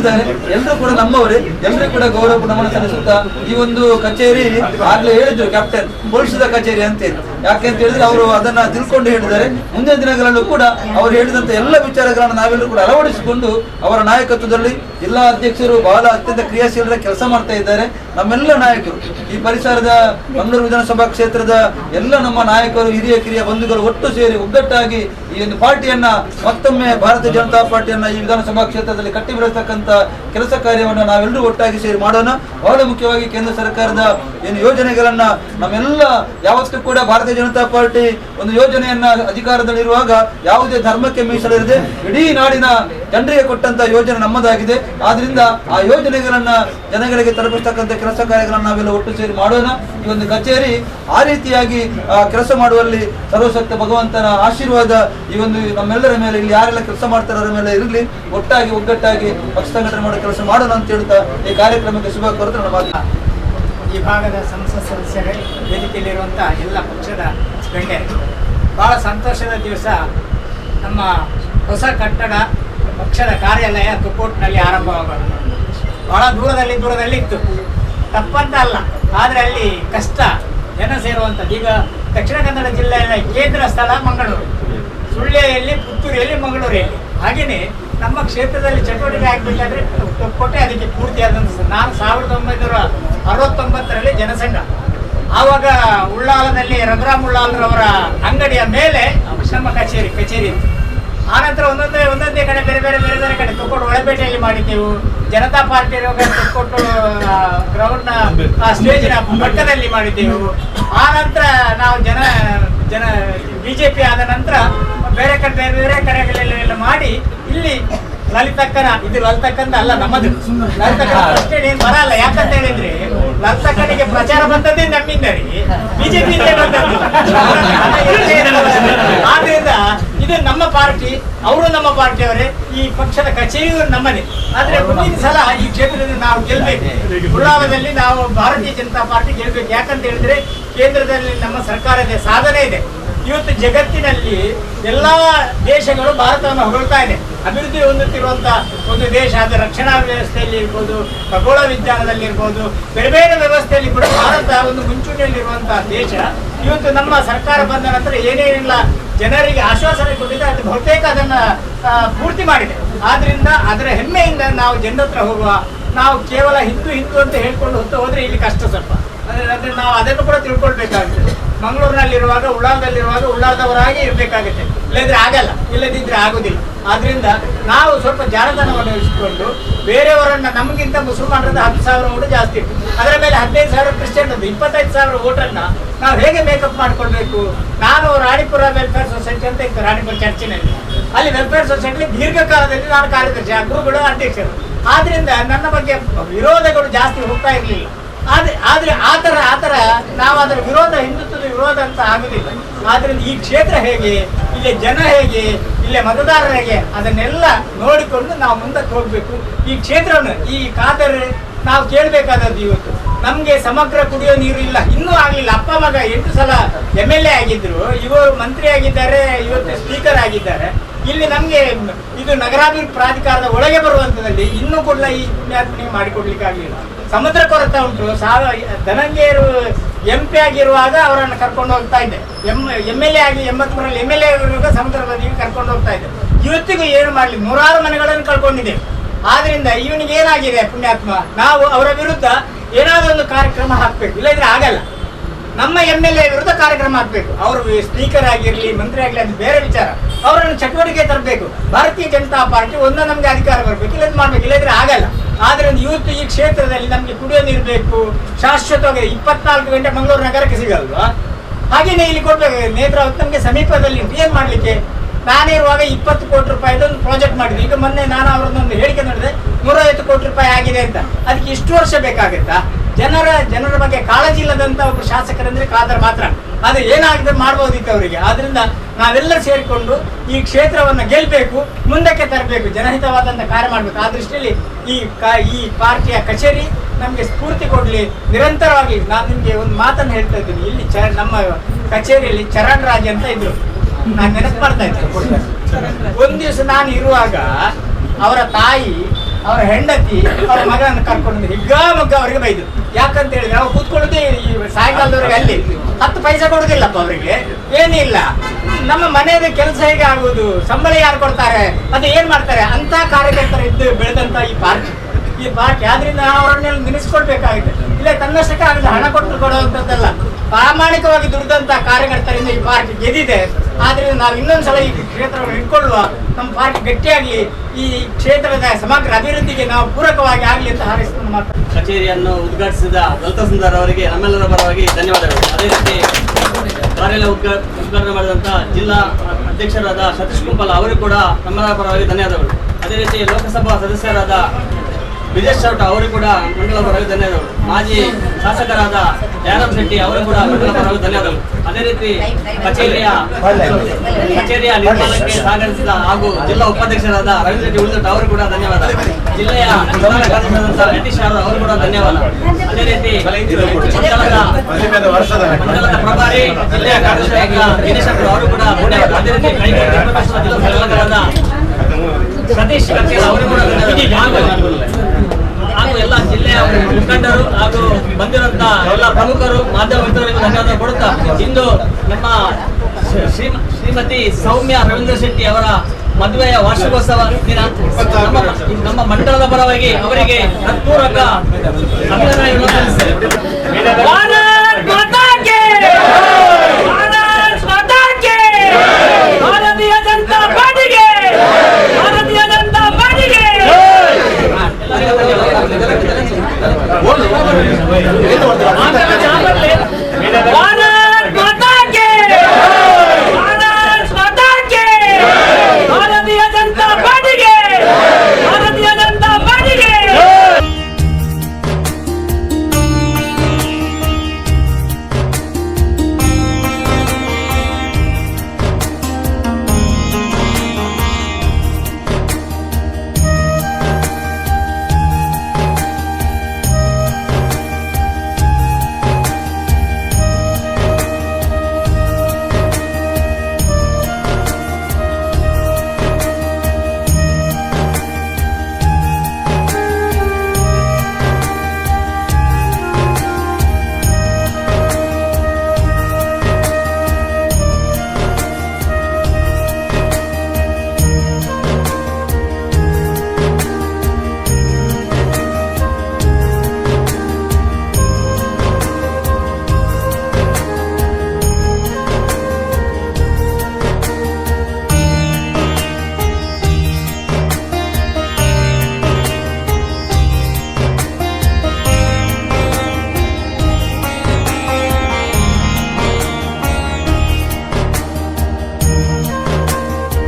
ಬಂದಿದ್ದಾರೆ ಎಲ್ಲರೂ ಕೂಡ ನಮ್ಮವರೇ. ಎಲ್ಲರೂ ಕೂಡ ಗೌರವ ನಮನ ಸಲ್ಲಿಸುತ್ತಾ ಈ ಒಂದು ಕಚೇರಿ ಆಗ್ಲೇ ಹೇಳಿದ್ರು ಕ್ಯಾಪ್ಟನ್. ಪೊಲೀಸದ ಕಚೇರಿ ಅಂತ ಯಾಕೆ ಅಂತ ಹೇಳಿದ್ರೆ ಅವರು ಅದನ್ನ ತಿಳ್ಕೊಂಡು ಹೇಳಿದ್ದಾರೆ. ಮುಂದಿನ ದಿನಗಳಲ್ಲೂ ಕೂಡ ಅವರು ಹೇಳಿದಂತ ಎಲ್ಲ ವಿಚಾರಗಳನ್ನು ನಾವೆಲ್ಲರೂ ಕೂಡ ಅಳವಡಿಸಿಕೊಂಡು ಅವರ ನಾಯಕತ್ವದಲ್ಲಿ ಜಿಲ್ಲಾ ಅಧ್ಯಕ್ಷರು ಬಹಳ ಅತ್ಯಂತ ಕ್ರಿಯಾಶೀಲರ ಕೆಲಸ ಮಾಡ್ತಾ ಇದ್ದಾರೆ. ನಮ್ಮೆಲ್ಲ ನಾಯಕರು, ಈ ಪರಿಸರದ ಮಂಗಳೂರು ವಿಧಾನಸಭಾ ಕ್ಷೇತ್ರದ ಎಲ್ಲ ನಮ್ಮ ನಾಯಕರು, ಹಿರಿಯ ಕಿರಿಯ ಬಂಧುಗಳು ಒಟ್ಟು ಸೇರಿ ಒಗ್ಗಟ್ಟಾಗಿ ಈ ಒಂದು ಪಾರ್ಟಿಯನ್ನ ಮತ್ತೊಮ್ಮೆ ಭಾರತೀಯ ಜನತಾ ಪಾರ್ಟಿಯನ್ನ ಈ ವಿಧಾನಸಭಾ ಕ್ಷೇತ್ರದಲ್ಲಿ ಕಟ್ಟಿ ಬೆಳೆಸತಕ್ಕಂತ ಕೆಲಸ ಕಾರ್ಯವನ್ನು ನಾವೆಲ್ಲರೂ ಒಟ್ಟಾಗಿ ಸೇರಿ ಮಾಡೋಣ. ಬಹಳ ಮುಖ್ಯವಾಗಿ ಕೇಂದ್ರ ಸರ್ಕಾರದ ಏನು ಯೋಜನೆಗಳನ್ನ ನಮ್ಮೆಲ್ಲ ಯಾವತ್ತೂ ಕೂಡ ಭಾರತೀಯ ಜನತಾ ಪಾರ್ಟಿ ಒಂದು ಯೋಜನೆಯನ್ನ ಅಧಿಕಾರದಲ್ಲಿರುವಾಗ ಯಾವುದೇ ಧರ್ಮಕ್ಕೆ ಮೀಸಲಿರದೆ ಇಡೀ ನಾಡಿನ ಜನರಿಗೆ ಕೊಟ್ಟಂತ ಯೋಜನೆ ನಮ್ಮದಾಗಿದೆ. ಆದ್ರಿಂದ ಆ ಯೋಜನೆಗಳನ್ನ ಜನಗಳಿಗೆ ತಲುಪಿಸ್ತಕ್ಕಂಥ ಕೆಲಸ ಕಾರ್ಯಗಳನ್ನ ನಾವೆಲ್ಲ ಒಟ್ಟು ಸೇರಿ ಮಾಡೋಣ. ಈ ಒಂದು ಕಚೇರಿ ಆ ರೀತಿಯಾಗಿ ಕೆಲಸ ಮಾಡುವಲ್ಲಿ ಸರ್ವಶಕ್ತ ಭಗವಂತನ ಆಶೀರ್ವಾದ ಈ ಒಂದು ನಮ್ಮೆಲ್ಲರ ಮೇಲೆ ಇಲ್ಲಿ ಯಾರೆಲ್ಲ ಕೆಲಸ ಮಾಡ್ತಾರೋ ಮೇಲೆ ಇರಲಿ. ಒಟ್ಟಾಗಿ, ಒಗ್ಗಟ್ಟಾಗಿ ಪಕ್ಷ ಸಂಘಟನೆ ಮಾಡೋ ಕೆಲಸ ಮಾಡೋಣ ಅಂತ ಹೇಳ್ತಾ ಈ ಕಾರ್ಯಕ್ರಮಕ್ಕೆ ಶುಭ ಕೋರುತ್ತಾ ನಮ್ಮ ಈ ಭಾಗದ ಸಂಸತ್ ಸದಸ್ಯರೇ ವೇದಿಕೆಯಲ್ಲಿರುವಂಥ ಎಲ್ಲ ಪಕ್ಷದ ಗಣ್ಯರು. ಭಾಳ ಸಂತೋಷದ ದಿವಸ ನಮ್ಮ ಹೊಸ ಕಟ್ಟಡ ಪಕ್ಷದ ಕಾರ್ಯಾಲಯ ತುಕೋಟ್ನಲ್ಲಿ ಆರಂಭವಾಗೋದು. ಭಾಳ ದೂರದಲ್ಲಿ ದೂರದಲ್ಲಿ ಇತ್ತು. ತಪ್ಪಂತ ಅಲ್ಲ. ಆದರೆ ಅಲ್ಲಿ ಕಷ್ಟ, ಜನ ಸೇರುವಂಥದ್ದು. ಈಗ ದಕ್ಷಿಣ ಕನ್ನಡ ಜಿಲ್ಲೆಯ ಕೇಂದ್ರ ಸ್ಥಳ ಮಂಗಳೂರು. ಸುಳ್ಳೆಯಲ್ಲಿ ಪುತ್ತೂರಿಯಲ್ಲಿ ಮಂಗಳೂರಿಯಲ್ಲಿ. ಹಾಗೆಯೇ ನಮ್ಮ ಕ್ಷೇತ್ರದಲ್ಲಿ ಚಟುವಟಿಕೆ ಆಗಬೇಕಾದ್ರೆ ಕೊಟ್ಟೆ ಅದಕ್ಕೆ ಪೂರ್ತಿಯಾದಂಥ ನಾನು ಸಾವಿರದ ಒಂಬೈನೂರ ಅರವತ್ತೊಂಬತ್ತರಲ್ಲಿ ಜನಸಂಘ. ಆವಾಗ ಉಳ್ಳಾಲದಲ್ಲಿ ರಘುರಾಮ್ ಉಳ್ಳಾಲ್ರವರ ಅಂಗಡಿಯ ಮೇಲೆ ನಮ್ಮ ಕಚೇರಿ ಕಚೇರಿ ಇತ್ತು. ಆನಂತರ ಒಂದೊಂದೇ ಒಂದೊಂದೇ ಕಡೆ, ಬೇರೆ ಬೇರೆ ಬೇರೆ ಬೇರೆ ಕಡೆ ತುಕ್ಕೋಡು ಒಳಪೇಟೆಯಲ್ಲಿ ಮಾಡಿದ್ದೆವು. ಜನತಾ ಪಾರ್ಟಿ ತುಕ್ಕೊಟ್ಟು ಗ್ರೌಂಡ್ನ ಸ್ಟೇಜಿನ ಪಕ್ಕದಲ್ಲಿ ಮಾಡಿದ್ದೆವು. ಆನಂತರ ನಾವು ಜನ ಜನ, ಬಿಜೆಪಿ ಆದ ನಂತರ ಬೇರೆ ಕಡೆ, ಬೇರೆ ಬೇರೆ ಕಡೆಗಳಲ್ಲೆಲ್ಲ ಮಾಡಿ ಇಲ್ಲಿ ಲಲಿತಕ್ಕನ, ಇದು ಲಲಿತಕ್ಕಂತ ಅಲ್ಲ ನಮ್ಮದು. ಲಲಿತಕ್ಕನ ಅಷ್ಟೇ ಬರಲ್ಲ, ಯಾಕಂತ ಹೇಳಿದ್ರೆ ಲಲಿತಕ್ಕನಿಗೆ ಪ್ರಚಾರ ಬಂದದ್ದೇ ನಮ್ಮಿಂದ ಬಿಜೆಪಿ ಬಿಜೆಪಿಯಿಂದ ಆದ್ರಿಂದ ಇದು ನಮ್ಮ ಪಾರ್ಟಿ, ಅವರು ನಮ್ಮ ಪಾರ್ಟಿಯವರೇ, ಈ ಪಕ್ಷದ ಕಚೇರಿಯು ನಮ್ಮನೆ ಆದ್ರೆ ಮುಂದಿನ ಸಲ ಈ ಕ್ಷೇತ್ರದಲ್ಲಿ ನಾವು ಗೆಲ್ಬೇಕು. ಉಳ್ಳಾಲದಲ್ಲಿ ನಾವು ಭಾರತೀಯ ಜನತಾ ಪಾರ್ಟಿ ಗೆಲ್ಬೇಕು. ಯಾಕಂತ ಹೇಳಿದ್ರೆ ಕೇಂದ್ರದಲ್ಲಿ ನಮ್ಮ ಸರ್ಕಾರದ ಸಾಧನೆ ಇದೆ. ಇವತ್ತು ಜಗತ್ತಿನಲ್ಲಿ ಎಲ್ಲ ದೇಶಗಳು ಭಾರತವನ್ನು ಹೊಗಳ್ತಾ ಇದೆ. ಅಭಿವೃದ್ಧಿ ಹೊಂದುತ್ತಿರುವಂತ ಒಂದು ದೇಶ ಅದು ರಕ್ಷಣಾ ವ್ಯವಸ್ಥೆಯಲ್ಲಿ ಇರ್ಬೋದು, ಖಗೋಳ ವಿಜ್ಞಾನದಲ್ಲಿ ಇರ್ಬೋದು, ಬೇರೆ ಬೇರೆ ವ್ಯವಸ್ಥೆಯಲ್ಲಿ ಕೂಡ ಭಾರತ ಒಂದು ಮುಂಚೂಣಿಯಲ್ಲಿರುವಂತಹ ದೇಶ. ಇವತ್ತು ನಮ್ಮ ಸರ್ಕಾರ ಬಂದ ನಂತರ ಏನೇನಿಲ್ಲ ಜನರಿಗೆ ಆಶ್ವಾಸನೆ ಕೊಟ್ಟಿದೆ ಅದು ಬಹುತೇಕ ಅದನ್ನ ಪೂರ್ತಿ ಮಾಡಿದೆ. ಆದ್ರಿಂದ ಅದರ ಹೆಮ್ಮೆಯಿಂದ ನಾವು ಜನರತ್ರ ಹೋಗುವ, ನಾವು ಕೇವಲ ಹಿಂದೂ ಹಿಂದೂ ಅಂತ ಹೇಳ್ಕೊಂಡು ಹೊತ್ತು ಹೋದ್ರೆ ಇಲ್ಲಿ ಕಷ್ಟ ಸ್ವಲ್ಪ. ಅಂದ್ರೆ ನಾವು ಅದನ್ನು ಕೂಡ ತಿಳ್ಕೊಳ್ಬೇಕಾಗ್ತದೆ. ಮಂಗಳೂರಿನಲ್ಲಿರುವಾಗ ಉಳ್ಳಾಲದಲ್ಲಿರುವಾಗ ಉಳ್ಳಾಲದವರಾಗಿ ಇರಬೇಕಾಗುತ್ತೆ. ಇಲ್ಲದ್ರೆ ಆಗಲ್ಲ, ಇಲ್ಲದಿದ್ರೆ ಆಗೋದಿಲ್ಲ. ಆದ್ರಿಂದ ನಾವು ಸ್ವಲ್ಪ ಜಾಣತನವನ್ನು ವಹಿಸಿಕೊಂಡು ಬೇರೆಯವರನ್ನ ನಮಗಿಂತ ಮುಸಲ್ಮಾನರದ್ದು ಹತ್ತು ಸಾವಿರ ಓಟು ಜಾಸ್ತಿ ಇತ್ತು. ಅದರ ಮೇಲೆ ಹದಿನೈದು ಸಾವಿರ ಕ್ರಿಶ್ಚಿಯನ್ ಇಪ್ಪತ್ತೈದು ಸಾವಿರ ಓಟನ್ನ ನಾವು ಹೇಗೆ ಮೇಕಪ್ ಮಾಡಿಕೊಳ್ಬೇಕು? ನಾನು ರಾಣಿಪುರ ವೆಲ್ಫೇರ್ ಸೊಸೈಟಿ ಅಂತ ಇತ್ತು, ರಾಣಿಪುರ ಚರ್ಚಿನಲ್ಲಿ. ಅಲ್ಲಿ ವೆಲ್ಫೇರ್ ಸೊಸೈಟಿ ದೀರ್ಘಕಾಲದಲ್ಲಿ ನಾನು ಕಾರ್ಯದರ್ಶಿ, ಆ ಗುರುಗಳು ಅಧ್ಯಕ್ಷರು. ಆದ್ರಿಂದ ನನ್ನ ಬಗ್ಗೆ ವಿರೋಧಗಳು ಜಾಸ್ತಿ ಹೋಗ್ತಾ ಇರಲಿಲ್ಲ. ಆದ್ರೆ ಆದ್ರೆ ಆತರ ಆತರ ನಾವು ಅದರ ವಿರೋಧ, ಹಿಂದುತ್ವದ ವಿರೋಧ ಅಂತ ಆಗುದಿಲ್ಲ. ಆದ್ರಿಂದ ಈ ಕ್ಷೇತ್ರ ಹೇಗೆ, ಇಲ್ಲಿ ಜನ ಹೇಗೆ, ಇಲ್ಲಿ ಮತದಾರರ ಹೇಗೆ, ಅದನ್ನೆಲ್ಲ ನೋಡಿಕೊಂಡು ನಾವು ಮುಂದಕ್ಕೆ ಹೋಗ್ಬೇಕು. ಈ ಕ್ಷೇತ್ರವನ್ನು, ಈ ಖಾದರ್ ನಾವು ಕೇಳಬೇಕಾದದ್ದು ಇವತ್ತು. ನಮ್ಗೆ ಸಮಗ್ರ ಕುಡಿಯೋ ನೀರು ಇಲ್ಲ. ಇನ್ನೂ ಆಗ್ಲಿಲ್ಲ. ಅಪ್ಪ ಮಗ ಎಂಟು ಸಲ ಎಂ ಎಲ್ ಎ ಆಗಿದ್ರು. ಇವರು ಮಂತ್ರಿ ಆಗಿದ್ದಾರೆ, ಇವತ್ತು ಸ್ಪೀಕರ್ ಆಗಿದ್ದಾರೆ. ಇಲ್ಲಿ ನಮ್ಗೆ ಇದು ನಗರಾಭಿವೃದ್ಧಿ ಪ್ರಾಧಿಕಾರದ ಒಳಗೆ ಬರುವಂತದಲ್ಲಿ ಇನ್ನೂ ಕೂಡ ಈ ಮಾಡಿಕೊಡ್ಲಿಕ್ಕೆ ಆಗಲಿಲ್ಲ. ಸಮುದ್ರ ಕೊರತೆ ಉಂಟು. ಸಾವ ಧನಂಜಯರು ಎಂ ಪಿ ಆಗಿರುವಾಗ ಅವರನ್ನು ಕರ್ಕೊಂಡು ಹೋಗ್ತಾ ಇದ್ದೆ. ಎಂ ಎಂ ಎಲ್ ಎ ಆಗಿ ಎಂಬತ್ಮೂರಲ್ಲಿ ಎಂ ಎಲ್ ಎ ಆಗಿರುವಾಗ ಸಮುದ್ರ ಬದಿಗೆ ಕರ್ಕೊಂಡು ಹೋಗ್ತಾ ಇದ್ದೆ. ಇವತ್ತಿಗೂ ಏನು ಮಾಡಲಿ, ನೂರಾರು ಮನೆಗಳನ್ನು ಕಳ್ಕೊಂಡಿದೆ ಆದ್ರಿಂದ ಇವನಿಗೆ ಏನಾಗಿದೆ ಪುಣ್ಯಾತ್ಮ? ನಾವು ಅವರ ವಿರುದ್ಧ ಏನಾದರೂ ಒಂದು ಕಾರ್ಯಕ್ರಮ ಹಾಕ್ಬೇಕು. ಇಲ್ಲದ್ರೆ ಆಗಲ್ಲ. ನಮ್ಮ ಎಂ ಎಲ್ ಎ ವಿರುದ್ಧ ಕಾರ್ಯಕ್ರಮ ಆಗಬೇಕು. ಅವರು ಸ್ಪೀಕರ್ ಆಗಿರಲಿ, ಮಂತ್ರಿ ಆಗಲಿ ಅದು ಬೇರೆ ವಿಚಾರ. ಅವರನ್ನು ಚಟುವಟಿಕೆ ತರಬೇಕು. ಭಾರತೀಯ ಜನತಾ ಪಾರ್ಟಿ ಒಂದು ನಮಗೆ ಅಧಿಕಾರ ಬರಬೇಕು. ಇಲ್ಲದ ಮಾಡ್ಬೇಕು. ಇಲ್ಲದ್ರೆ ಆಗಲ್ಲ. ಆದ್ರೆ ಇವತ್ತು ಈ ಕ್ಷೇತ್ರದಲ್ಲಿ ನಮಗೆ ಕುಡಿಯೋ ನೀರು ಬೇಕು. ಶಾಶ್ವತವಾಗಿ ಇಪ್ಪತ್ನಾಲ್ಕು ಗಂಟೆ ಮಂಗಳೂರು ನಗರಕ್ಕೆ ಸಿಗಲ್ವಾ? ಹಾಗೇನೆ ಇಲ್ಲಿ ಕೊಡ್ಬೇಕು ನೇತ್ರಾವತಿ ನಮಗೆ ಸಮೀಪದಲ್ಲಿ. ಏನ್ ಮಾಡ್ಲಿಕ್ಕೆ? ನಾನಿರುವಾಗ ಇಪ್ಪತ್ತು ಕೋಟಿ ರೂಪಾಯಿದು ಒಂದು ಪ್ರಾಜೆಕ್ಟ್ ಮಾಡಿದ್ವಿ ಈಗ ಮೊನ್ನೆ ನಾನು ಅವರನ್ನೊಂದು ಹೇಳಿಕೆ ನೋಡಿದೆ. ನೂರೈವತ್ತು ಕೋಟಿ ರೂಪಾಯಿ ಆಗಿದೆ ಅಂತ. ಅದಕ್ಕೆ ಇಷ್ಟು ವರ್ಷ ಬೇಕಾಗುತ್ತಾ? ಜನರ ಜನರ ಬಗ್ಗೆ ಕಾಳಜಿ ಇಲ್ಲದಂತ ಒಬ್ಬರು ಶಾಸಕರಂದ್ರೆ ಕಾದರೆ ಮಾತ್ರ. ಅದು ಏನಾಗಿದ್ರೆ ಮಾಡ್ಬೋದಿತ್ತು ಅವರಿಗೆ. ಆದ್ರಿಂದ ನಾವೆಲ್ಲ ಸೇರಿಕೊಂಡು ಈ ಕ್ಷೇತ್ರವನ್ನು ಗೆಲ್ಬೇಕು, ಮುಂದಕ್ಕೆ ತರಬೇಕು, ಜನಹಿತವಾದಂತ ಕಾರ್ಯ ಮಾಡಬೇಕು. ಆ ದೃಷ್ಟಿಯಲ್ಲಿ ಈ ಕಾ- ಈ ಪಾರ್ಟಿಯ ಕಚೇರಿ ನಮಗೆ ಸ್ಫೂರ್ತಿ ಕೊಡ್ಲಿ, ನಿರಂತರವಾಗಿ ನಾನು ನಿಮಗೆ ಒಂದು ಮಾತನ್ನು ಹೇಳ್ತಾ ಇದ್ದೀನಿ. ಇಲ್ಲಿ ಚ, ನಮ್ಮ ಕಚೇರಿಯಲ್ಲಿ ಚರಣ್ ರಾಜ್ ಅಂತ ಇದ್ರು. ನಾನು ನೆನಪು ಮಾಡ್ತಾ ಇದ್ದೆ. ಒಂದ್ ದಿವಸ ನಾನು ಇರುವಾಗ ಅವರ ತಾಯಿ ಅವರ ಹೆಂಡತಿ, ಅವರ ಮಗನನ್ನು ಕರ್ಕೊಂಡು ಹಿಗ್ಗ ಮಗ್ಗ ಅವರಿಗೆ ಬೈದು. ಯಾಕಂತ ಹೇಳಿದ್ರೆ ಅವ್ರು ಕೂತ್ಕೊಳ್ಳೋದೇ ಈ ಸಾಯಂಕಾಲದವರೆಗೆ ಅಲ್ಲಿ. ಹತ್ತು ಪೈಸೆ ಕೊಡುದಿಲ್ಲಪ್ಪ ಅವರಿಗೆ. ಏನಿಲ್ಲ ನಮ್ಮ ಮನೆಯದ ಕೆಲಸ ಹೇಗೆ ಆಗುವುದು? ಸಂಬಳ ಯಾರು ಕೊಡ್ತಾರೆ? ಅದು ಏನ್ ಮಾಡ್ತಾರೆ? ಅಂತ ಕಾರ್ಯಕರ್ತರು ಇದ್ದು ಬೆಳೆದಂತ ಈ ಪಾರ್ಕ್. ಈ ಪಾರ್ಕ್ ಆದ್ರಿಂದ ನಾವು ಅವರನ್ನೆಲ್ಲ ನೆನೆಸ್ಕೊಳ್ಬೇಕಾಗಿದೆ ಇಲ್ಲ, ತನ್ನಷ್ಟಕ್ಕೆ ಆಗಲಿ ಹಣ ಕೊಟ್ಟು ಕೊಡುವಂಥದ್ದಲ್ಲ. ಪ್ರಾಮಾಣಿಕವಾಗಿ ದುಡಿದಂತ ಕಾರ್ಯಕರ್ತರಿಂದ ಈ ಪಾರ್ಕ್ ಗೆದ್ದಿದೆ. ಆದ್ರಿಂದ ನಾವು ಇನ್ನೊಂದ್ಸಲ ಈ ಕ್ಷೇತ್ರವನ್ನು ಇಟ್ಕೊಳ್ಳುವ ನಮ್ಮ ಪಾರ್ಟಿ ಗಟ್ಟಿಯಾಗಲಿ, ಈ ಕ್ಷೇತ್ರದ ಸಮಗ್ರ ಅಭಿವೃದ್ಧಿಗೆ ನಾವು ಪೂರಕವಾಗಿ ಆಗಲಿ ಅಂತ ಹಾರೈಸಿಕೊಂಡು ಮಾತ್ರ ಕಚೇರಿಯನ್ನು ಉದ್ಘಾಟಿಸಿದ ಲಲಿತಾ ಸುಂದರ್ ಅವರಿಗೆ ನಮ್ಮೆಲ್ಲರ ಪರವಾಗಿ ಧನ್ಯವಾದಗಳು. ಅದೇ ರೀತಿ ಕಾರ್ಯಾಲಯ ಉದ್ಘಾ ಉದ್ಘಾಟನೆ ಮಾಡಿದಂಥ ಜಿಲ್ಲಾ ಅಧ್ಯಕ್ಷರಾದ ಸತೀಶ್ ಕುಂಪಲ್ ಅವರಿಗೂ ಕೂಡ ನಮ್ಮೆಲ್ಲರ ಪರವಾಗಿ ಧನ್ಯವಾದಗಳು. ಅದೇ ರೀತಿ ಲೋಕಸಭಾ ಸದಸ್ಯರಾದ ವಿಜಯ್ ಚೌಟ ಅವರು ಕೂಡ ಮಂಡಲ ಪರವಾಗಿ ಧನ್ಯವಾದಗಳು. ಮಾಜಿ ಶಾಸಕರಾದ ಯಾರಂ ಶೆಟ್ಟಿ ಅವರು ಕೂಡ ಮಂಡಲ ಪರವಾಗಿ ಧನ್ಯವಾದಗಳು. ಅದೇ ರೀತಿ ಕಚೇರಿಯ ಕಚೇರಿಯ ನಿರ್ಮಾಣಕ್ಕೆ ಸಹಕರಿಸಿದ ಹಾಗೂ ಜಿಲ್ಲಾ ಉಪಾಧ್ಯಕ್ಷರಾದ ರವೀಂದ್ರ ರೆಡ್ಡಿ ಉಳಿದಟ್ ಅವರು ಕೂಡ ಧನ್ಯವಾದ. ಜಿಲ್ಲೆಯ ಪ್ರಧಾನ ಕಾರ್ಯದರ್ಶಿ ಯತೀಶ್ ಶಾರದಾ ಅವರು ಕೂಡ ಧನ್ಯವಾದ. ಅದೇ ರೀತಿ ಮಂಡಲದ ಪ್ರಭಾರಿ ಜಿಲ್ಲೆಯ ಕಾರ್ಯದರ್ಶಿಯಾದ ಅವರು ಅವರು ಕೂಡ ಧನ್ಯವಾದ. ಅದೇ ರೀತಿ ಜಿಲ್ಲಾ ಸಲಹೆಗಾರರಾದ ಸತೀಶ್ ಅವರು ಕೂಡ ಧನ್ಯವಾದ. ಎಲ್ಲ ಜಿಲ್ಲೆಯ ಮುಖಂಡರು ಹಾಗೂ ಬಂದಿರುವಂತ ಎಲ್ಲ ಪ್ರಮುಖರು, ಮಾಧ್ಯಮ ಮಿತ್ರರಿಗೂ ಧನ್ಯವಾದ ಕೊಡುತ್ತಾ ಇಂದು ನಮ್ಮ ಶ್ರೀ- ಶ್ರೀಮ- ಶ್ರೀಮತಿ ಸೌಮ್ಯ ರವೀಂದ್ರ ಶೆಟ್ಟಿ ಅವರ ಮದುವೆಯ ವಾರ್ಷಿಕೋತ್ಸವ ದಿನ ನಮ್ಮ ಮಂಡಲದ ಪರವಾಗಿ ಅವರಿಗೆ ಹೃತ್ಪೂರ್ವಕ ಅಭಿನಂದನೆ.